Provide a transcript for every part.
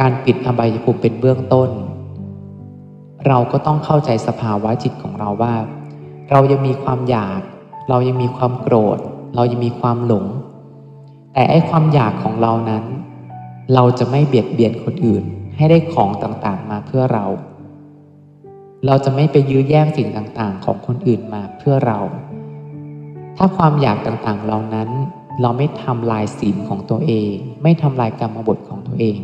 การปิดอบายภูมิเป็นเบื้องต้น เราก็ต้องเข้าใจสภาวะจิตของเราว่า เรายังมีความอยาก เรายังมีความโกรธ เรายังมีความหลง แต่ไอ้ความอยากของเรานั้น เราจะไม่เบียดเบียนคนอื่น ให้ได้ของต่างๆมาเพื่อเรา เราจะไม่ไปยื้อแย่งสิ่งต่างๆ ของคนอื่นมาเพื่อเรา ถ้าความอยากต่างๆเหล่านั้น เราไม่ทำลายศีลของตัวเอง ไม่ทำลายกรรมบทของตัวเอง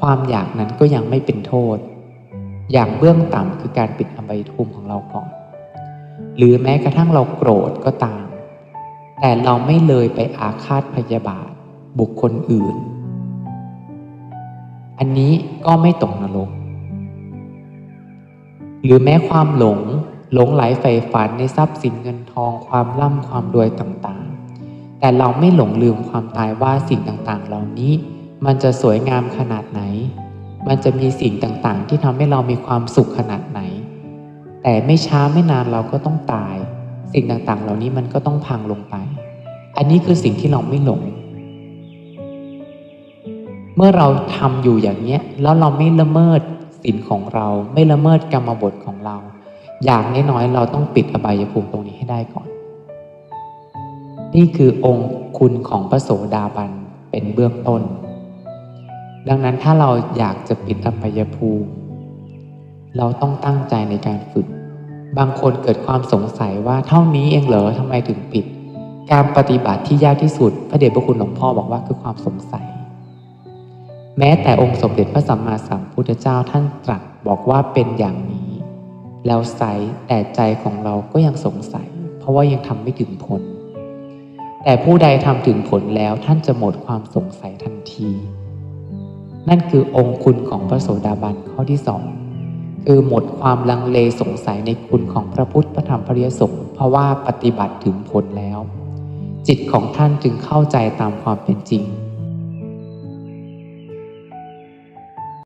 ความอยากนั้นก็ยังไม่เป็นโทษ อย่างเบื้องต่ำคือการปิดอบายภูมิของเราก่อน หรือแม้กระทั่งเราโกรธก็ตาม แต่เราไม่เลยไปอาฆาตพยาบาท บุคคลอื่น อันนี้ก็ไม่ตกนรก หรือแม้ความหลงหลงไหลใฝ่ฝันในทรัพย์สินเงินทองความร่ำความรวยต่างๆ แต่เราไม่หลงลืมความตายว่าสิ่งต่างๆ เหล่านี้ มันจะสวยงามขนาดไหน มันจะมีสิ่งต่างๆ ที่ทำให้เรามีความสุขขนาดไหน แต่ไม่ช้าไม่นานเราก็ต้องตาย สิ่งต่างๆ เหล่านี้มันก็ต้องพังลงไป อันนี้คือสิ่งที่เราไม่หลง เมื่อเราทำอยู่อย่างเนี้ย แล้วเราไม่ละเมิดศีลของเรา ไม่ละเมิดกรรมบทของเรา อย่างน้อยๆ เราต้องปิดอบายภูมิตรงนี้ให้ได้ก่อน นี่คือองค์คุณของพระโสดาบันเป็นเบื้องต้น ดังนั้นถ้าเราอยากจะปิดอบายภูมิ เราต้องตั้งใจในการฝึก บางคนเกิดความสงสัยว่าเท่านี้เองเหรอทำไมถึงปิด การปฏิบัติที่ยากที่สุด พระเดชพระคุณหลวงพ่อบอกว่าคือความสงสัย แม้แต่องค์สมเด็จพระสัมมาสัมพุทธเจ้าท่านตรัสบอกว่าเป็นอย่างนี้ แล้วใสแต่ใจของเราก็ยังสงสัย เพราะว่ายังทำไม่ถึงผล แต่ผู้ใดทำถึงผลแล้วท่านจะหมดความสงสัยทันที นั่นคือองค์คุณของพระโสดาบันข้อที่สองคือหมดความลังเลสงสัยในคุณของพระพุทธพระธรรมพระยสงฆ์เพราะว่าปฏิบัติถึงผลแล้ว จิตของท่านจึงเข้าใจตามความเป็นจริง